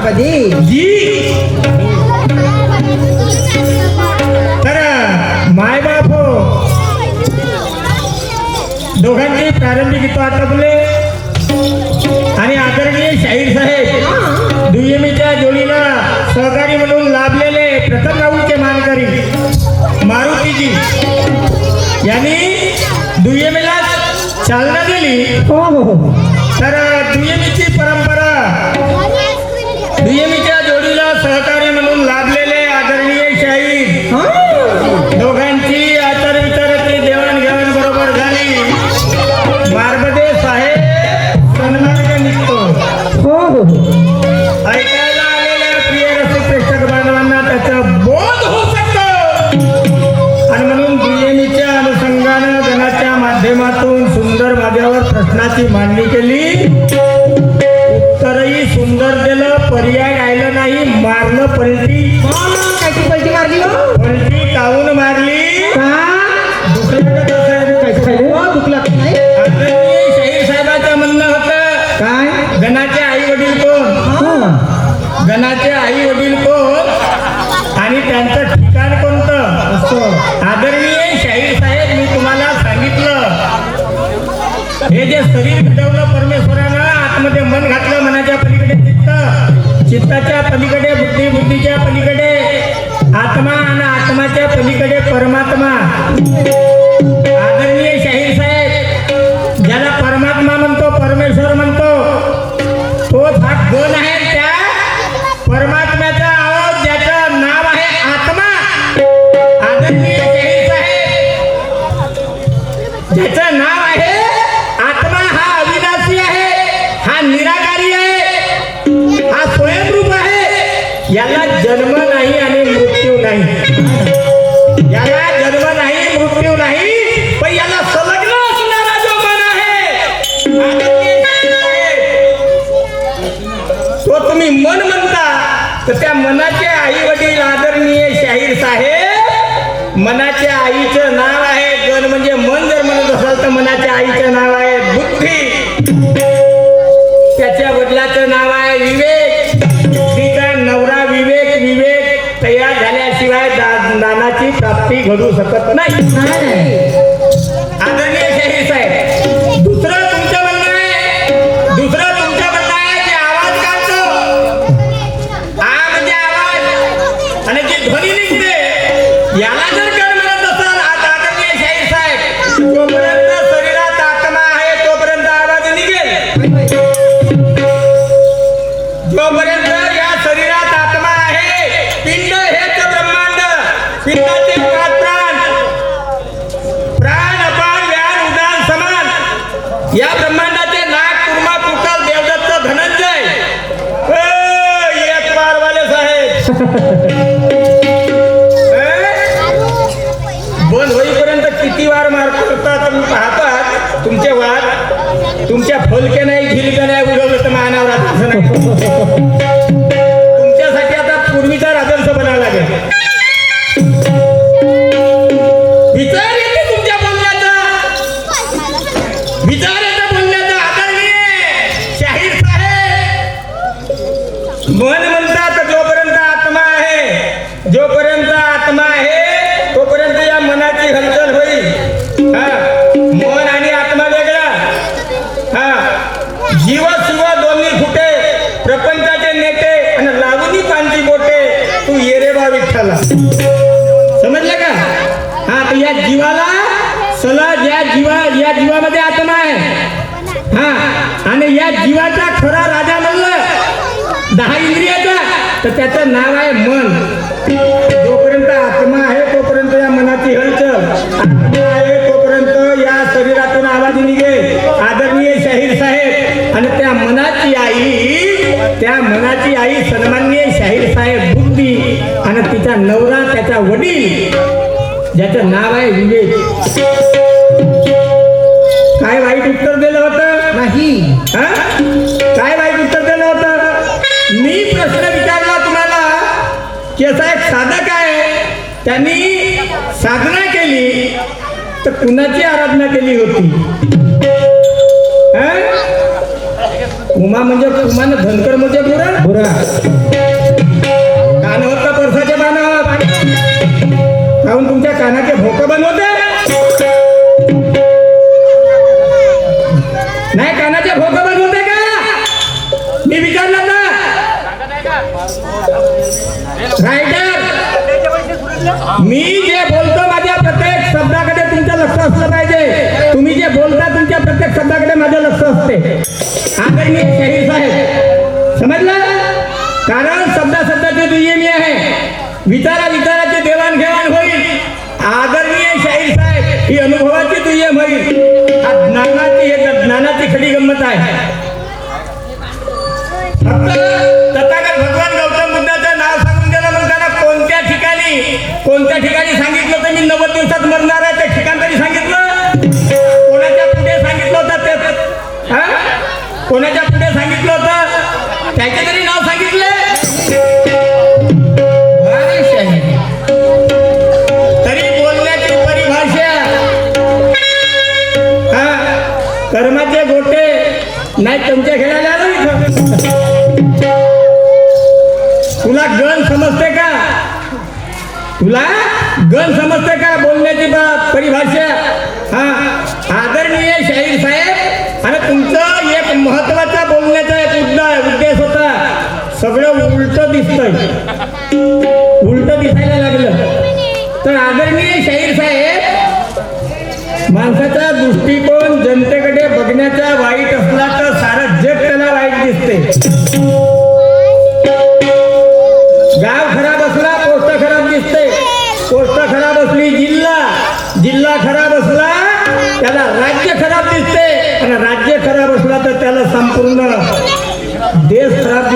जी. तर माय बाप दोघांची प्रारंभी गीतं आटपले आणि आदरणीय शाहीर साहेब दुय्यमीच्या जोडीला सहकारी म्हणून लाभलेले प्रथम राऊंडचे मानकरी मारुतीजी. यांनी दुय्यमीला चालना दिली. हो हो हो. तर दुय्यमीची दोघांची आचार विचाराची देवाणघेवाण बरोबर झाली. मार्गदे साहेब सन्मान निघतो. हो हो हो. ऐकायला आलेल्या प्रिय रसिक प्रेक्षक बांधवांना त्याचा बोध होऊ शकतो. आणि म्हणून दुय्यमीच्या अनुषंगानं गणाच्या माध्यमातून सुंदर माझ्यावर प्रश्नाची मांडणी केली. शरीर घडवलं परमेश्वरानं आतमध्ये मन घातलं मनाच्या पलीकडे चित्त. चित्ताच्या पलीकडे बुद्धी बुद्धीच्या पलीकडे आत्मा आणि आत्माच्या पलीकडे परमात्मा. मनाच्या आईचं नाव आहे गण म्हणजे मन जर म्हणत असाल तर मनाच्या आईचं नाव आहे बुद्धी. त्याच्या वडिलाचं नाव आहे विवेक. तिचा नवरा विवेक विवेक तयार झाल्याशिवाय दा- प्राप्ती घडू शकत नाही. या ब्रह्मांडाचे नाग कुर्मा कुटाल देवदत्त धनंजय. ओ, पारवाले साहेब. बंद होईपर्यंत किती वार मार तर तुम्ही पाहतात? तुमचे वार तुमच्या फलके नाही झिलके नाही उडवलं तर मानावर असं नाही. किंवा दोन्ही फुटे प्रपंचाचे नेते आणि लागूनी पांची बोटे. तू ये रे बा विठ्ठला. समजलं का? हा तर या जीवाला सला या जीवा या जीवामध्ये आत्मा आहे. हा आणि या जीवाचा खरा राजा म्हणलं दहा इंद्रियाचा तर त्याचं नाव आहे मन. जोपर्यंत आत्मा आहे तोपर्यंत या मनाची हलचल. त्या मनाची आई सन्माननीय शाहीर साहेब बुद्धी आणि तिचा नवरा त्याचा वडील ज्याचं नाव आहे विवेक. काय वाईट उत्तर दिलं होतं? नाही. हा? काय वाईट उत्तर दिलं होतं? मी प्रश्न विचारला तुम्हाला की असा एक साधक आहे त्यांनी साधना केली तर कुणाची आराधना केली होती? हा? उमा म्हणजे कुमान धनकर म्हणजे बुरा? बुरा. कानावर का परसाचे पानं काहून तुमच्या कानाचे भोक बनवते? नाही कानाचे भोक बनवते का? मी विचारलं ना. रायटर मी जे बोलतो माझ्या प्रत्येक शब्दाकडे तुमचं लक्ष असलं पाहिजे. तुम्ही जे बोलता प्रत्येक शब्दाकडे माझं लक्ष असते. आदरणीय शहीर साहेब. समजलं? कारण शब्दा शब्दाचे दुय्यमी आहे. विचारा विचार. बा- परिभाषा हा आदरणीय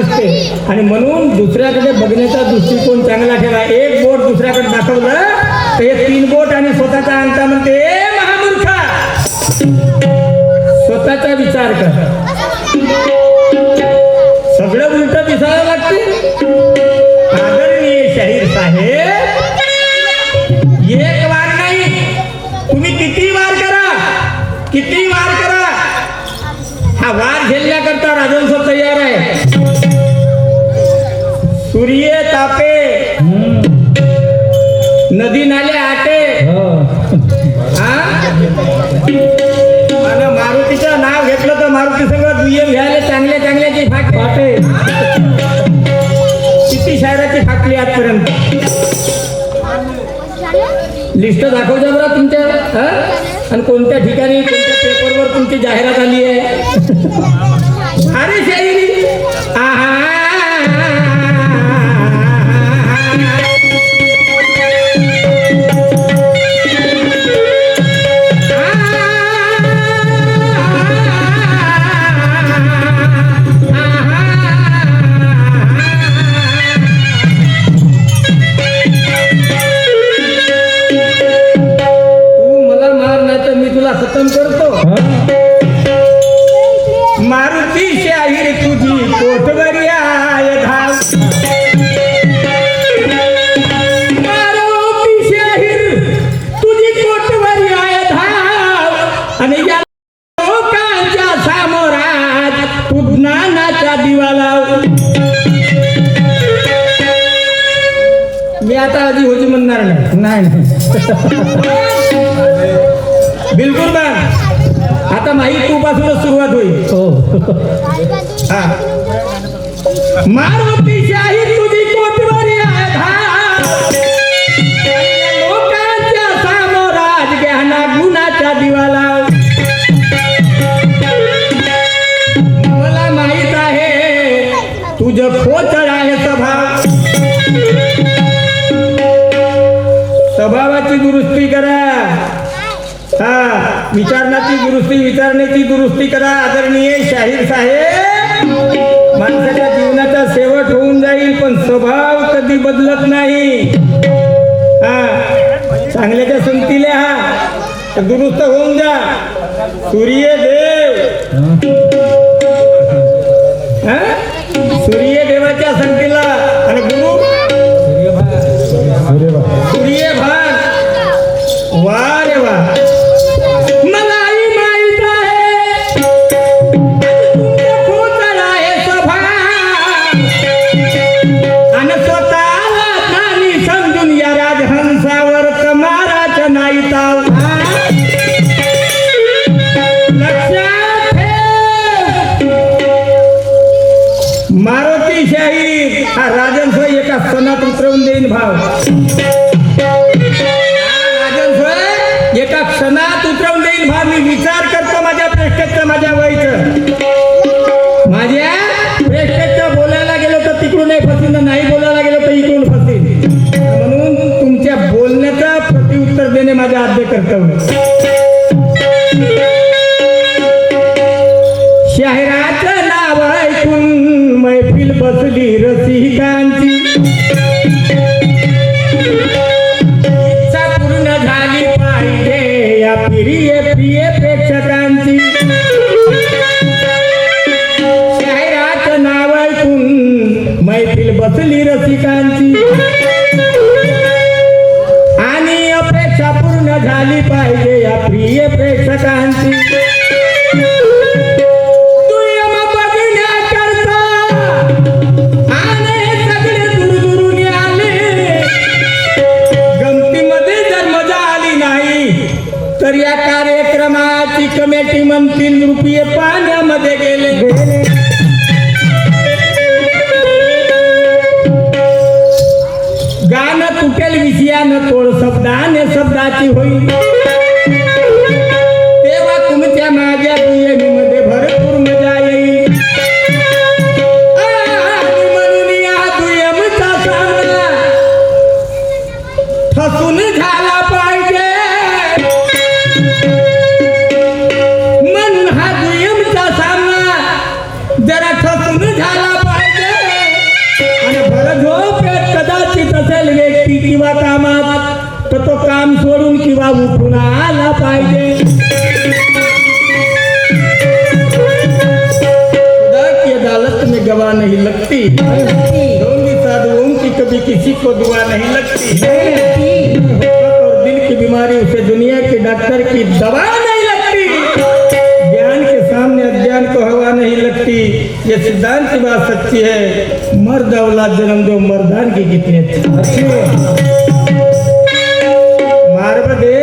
दिसते आणि म्हणून दुसऱ्याकडे बघण्याचा दृष्टिकोन चांगला ठेवा. एक बोट दुसऱ्याकडे दाखवलं तर हे तीन बोट आणि स्वतःचा अंगठा म्हणते. लिस्ट दाखव जा बरं तुमच्या हा? आणि कोणत्या ठिकाणी कोणत्या पेपरवर तुमची जाहिरात आली आहे अरे मी आता आधी होती म्हणणार नाही. नाही बिलकुल बा. आता माहीत तू पासूनच सुरुवात होईल. हो. हा. शाही तुझी कोटवरी विचारण्याची दुरुस्ती विचारण्याची दुरुस्ती करा आदरणीय शाहीर साहेब. माणसाच्या जीवनाचा शेवट होऊन जाईल पण स्वभाव कधी बदलत नाही. हा चांगल्याच्या संतीला हा. दुरुस्त होऊन जा. सूर्यदेव हा? सूर्यदेवाच्या संगतीला. प्रेक्षकचं माझ्या लगती ढोंगी साधुओं की कभी किसी को दुआ नहीं लगती। और दिल की बीमारी उसे दुनिया के डॉक्टर की दवा नहीं लगती। ज्ञान के सामने अज्ञान को हवा नहीं लगती। ये सिद्धांत की बात सच्ची है। मर्द औलाद जन्म दो मर्दान की कितनी अच्छी दे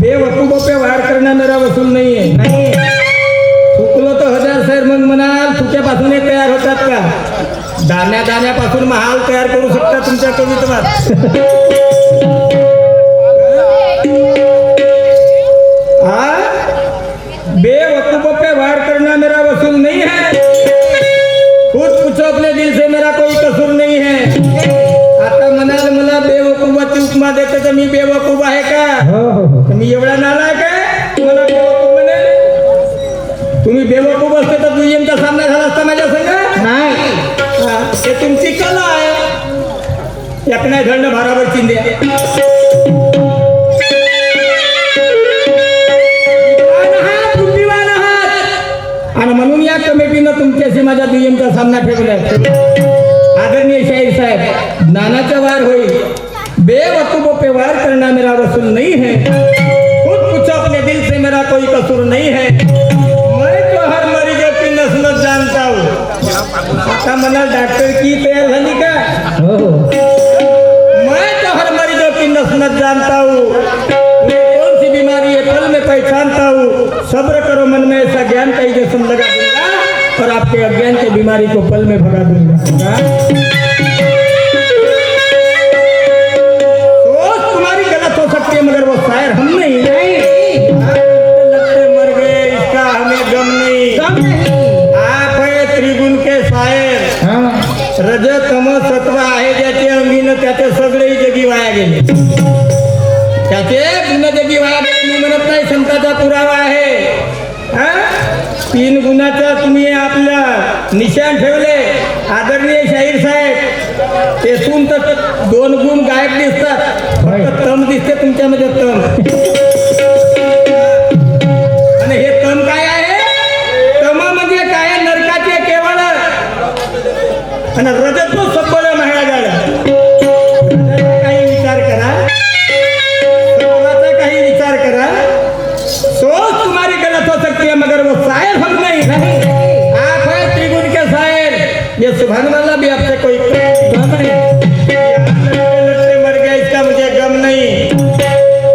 बेवकूफों पे वार करना मेरा वसूल नहीं है। चुकलो तर हज़ार सैर मग म्हणाल एक तयार होतात का? दाण्या दाण्यापासून महाल तयार करू शकता तुमच्या कवित्वात. आ? बेवकूफों पे वार करना मेरा वसूल नहीं है. खुद पूछो अपने दिल से मेरा कोई कसूर नहीं है. आता म्हणाल मला बेवकूफाची उपमा देते तर मी बेवकूफ आहे का? तर मी एवढा नालाय दुय्यमचा सामना झाला असता माझ्या संग? नाही. हा, ते तुमची कला आहे. एक नाही धंड भारावर चिंदे. आणि म्हणून या कमिटीनं तुमच्याशी माझ्या दुय्यमचा सामना ठेवलाय. आदरणीय शाहीर साहेब ज्ञानाचा वार होईल. बेवकूफों पे वार करना मेरा वसूल नहीं है खुद पूछो अपने दिल से मेरा कोई कसूर नहीं है आता मला डॉक्टर की तयार झाली का? हो हो. मैं तो हर मरीजों की नस्ल जानता हूँ मैं कौन सी बीमारी है पल में पहचानता हूँ सब्र करो मन में ऐसा ज्ञान का इंजेक्शन लगा दूंगा और आपके अज्ञान की बीमारी को पल में भगा दूंगा तीन गुणाचा तुम्ही आपल्या निशाण ठेवले. आदरणीय शाहीर साहेब तेथून तर दोन गुण गायब दिसतात. फक्त तम दिसते तुमच्यामध्ये तम आणि हे तम काय आहे? तम म्हणजे काय नरकाचे केवळ. आणि रजतो ये सुभान वाला भी आपसे कोई गम नहीं। मर गए इसका मुझे गम नहीं।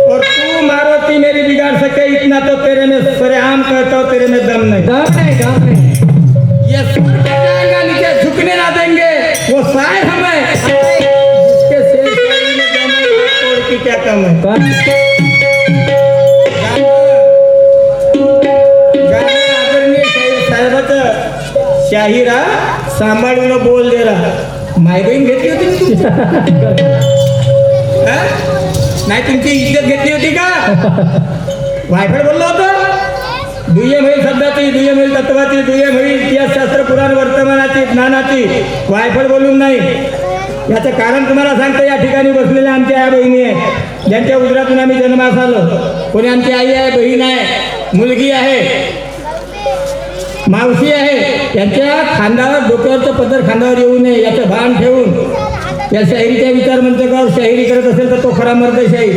और तू मारुति मेरी बिगाड़ सके इतना तो तेरे में सरेआम कहता हूँ तेरे में दम नहीं। काम नाही काम नाही। ये स्वर्ग जाएगा नीचे झुकने ना देंगे। वो शायर हमें। काम आहे का गाणं आदरणीय साहेब- शाहिरा सांभाळून बोल देरा माय बहीण घेतली होती? नाही तुमची इज्जत घेतली होती का? वायफळ बोललो होतो. दुय्यम होईल शब्दाची दुय्यम होईल तत्वाची दुय्यम होईल इतिहासशास्त्र पुराण वर्तमानाची ज्ञानाची. वायफळ बोलून नाही. याचं कारण तुम्हाला सांगतो या ठिकाणी बसलेल्या आमच्या आई बहिणी आहे ज्यांच्या उदरातून आम्ही जन्मास आलो. कोणी आमची आई आहे बहीण आहे मुलगी आहे. मावशी आहे. यांच्या खांद्यावर डोक्यावरचं पदर खांद्यावर येऊ नये याचं भान ठेवून. या शाहिरीच्या विचार मंचकावर शाहिरी करत असेल तर तो खरा मर्द शाहीर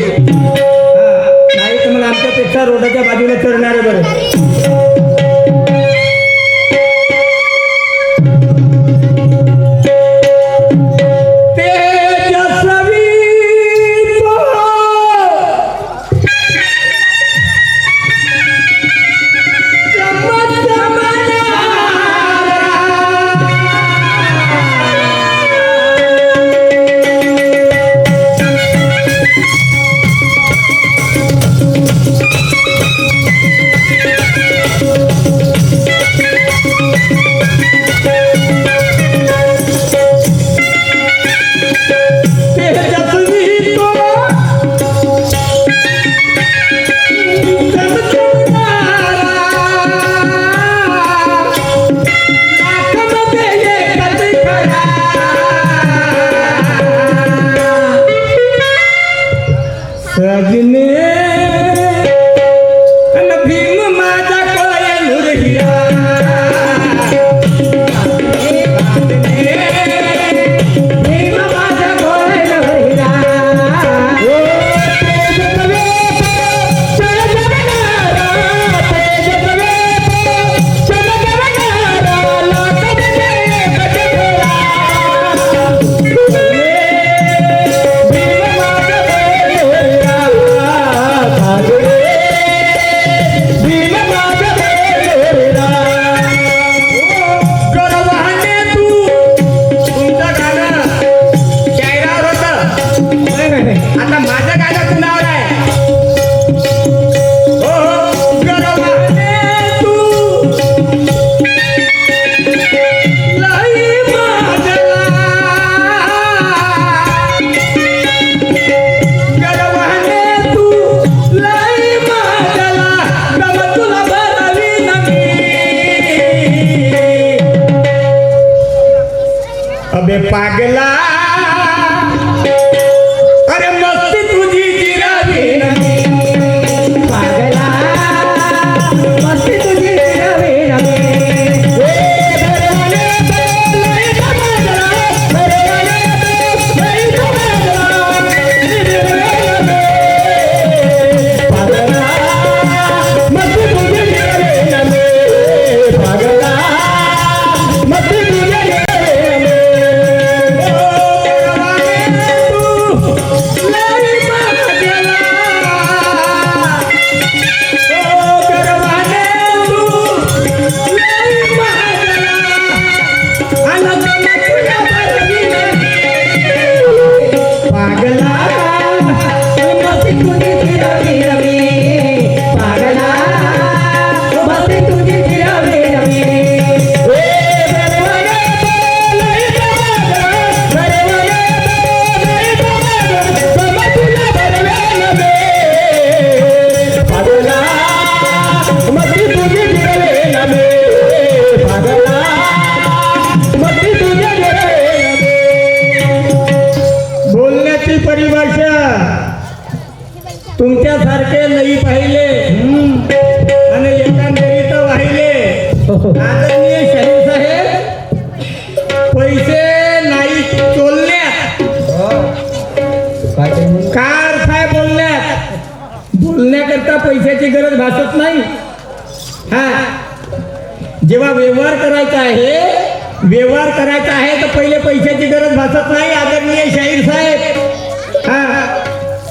नाही तर मग आमच्यापेक्षा रोडाच्या बाजूला चढणारे बरं.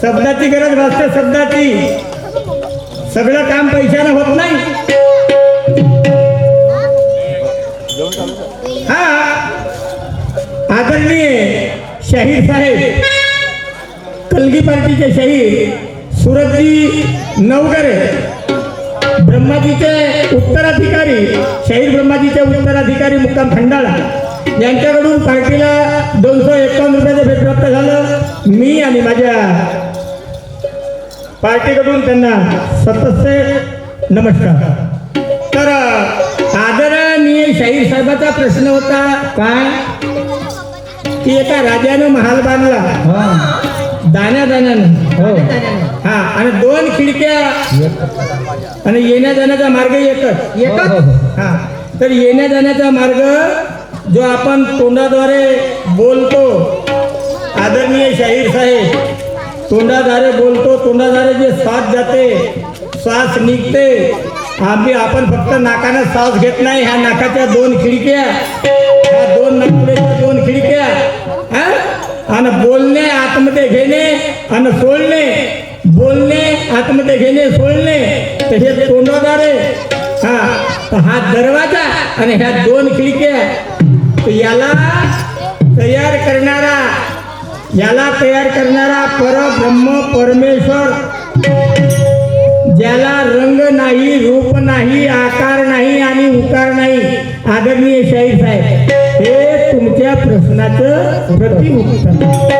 शब्दाची गरज भासते शब्दाची. सगळं काम पैशानं होत नाही. हा. आदरणीय शहीर साहेब कलगी पार्टीचे शहीर सुरतजी नवगरे ब्रह्माजीचे उत्तराधिकारी शहीर ब्रह्माजीचे उत्तराधिकारी मुक्काम खंडाळा. यांच्याकडून पार्टीला दोनशे एकावन्न रुपयाचं भेट प्राप्त झालं. मी आणि माझ्या पार्टीकडून त्यांना सततचे नमस्कार. तर आदरणीय शाहीर साहेबाचा प्रश्न होता काय की एका राजानं महाल बांधला. दाण्या दाण्यानं हो. हा आणि दोन खिडक्या आणि येण्या जाण्याचा मार्ग एकच. हो, हो, हो. हा. तर येण्या जाण्याचा मार्ग जो आपण तोंडाद्वारे बोलतो आदरणीय शाहीर साहेब तोंडाद्वारे बोलतो तोंडाद्वारे जे श्वास जाते श्वास निघते आम्ही आपण फक्त नाकानं श्वास घेत नाही ह्या नाकाच्या दोन खिडक्या ह्या दोन नाकड्याच्या दोन खिडक्या हा? आणि बोलणे आतमध्ये घेणे आणि सोडणे बोलणे आतमध्ये घेणे सोडणे तर हे तोंडाद्वारे हा तर हा दरवाजा आणि ह्या दोन खिडक्या याला तयार करणारा याला तयार करणारा परब्रह्म परमेश्वर. ज्याला रंग नाही रूप नाही आकार नाही आणि उकार नाही. आदरणीय शाही साहेब हे तुमच्या प्रश्नाचं प्रतिउत्तर.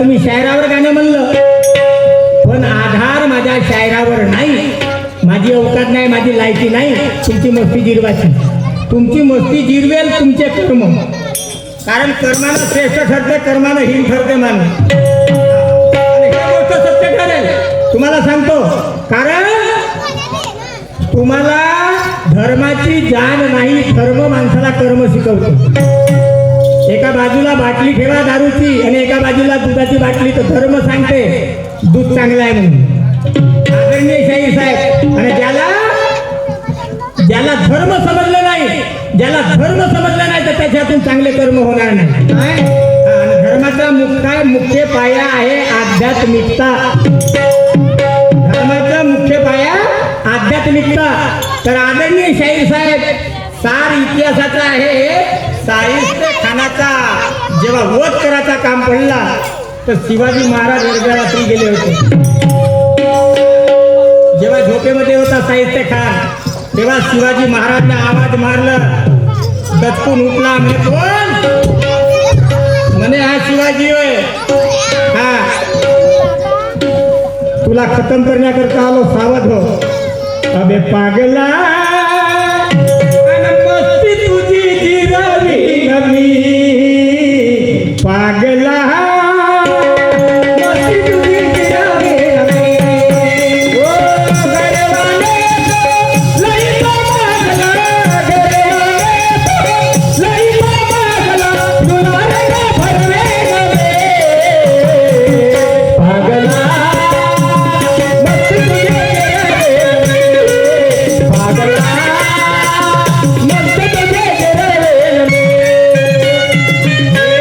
तुम्ही शायरावर गाणं म्हणलं. पण आधार माझ्या शायरावर नाही. माझी अवकात नाही माझी लायकी नाही. तुमची मस्ती जिरवाची तुमची मस्ती जिरवेल तुमचे कर्म. कारण कर्मानं श्रेष्ठ ठरते कर्मानं हिन ठरते मान गोष्ट सत्य ठरेल. तुम्हाला सांगतो कारण तुम्हाला धर्माची जाण नाही धर्म माणसाला कर्म शिकवतो. एका बाजूला बाटली ठेवा दारूची आणि एका बाजूला दुधाची बाटली तर धर्म सांगते दूध चांगलं आहे म्हणून. आदरणीय शाहीर साहेब आणि ज्याला ज्याला धर्म समजलं नाही ज्याला धर्म समजलं नाही तर त्याच्यातून चांगले कर्म होणार नाही. धर्माचा मुख्य मुख्य पाया आहे आध्यात्मिकता. धर्माचा मुख्य पाया आध्यात्मिकता. तर आदरणीय शाहीर साहेब सार इतिहासाचा आहे साहित्य खानाचा जेव्हा वध करायचा काम पडला तर शिवाजी महाराज वर्गा रात्री गेले होते. जेव्हा झोपेमध्ये होता साहित्य खान तेव्हा शिवाजी महाराजने आवाज मारलं दचकून उठला म्हणे कोण? म्हणे हा शिवाजी होय. हा. तुला खतम करण्याकरता आलो सावध हो. अबे पागला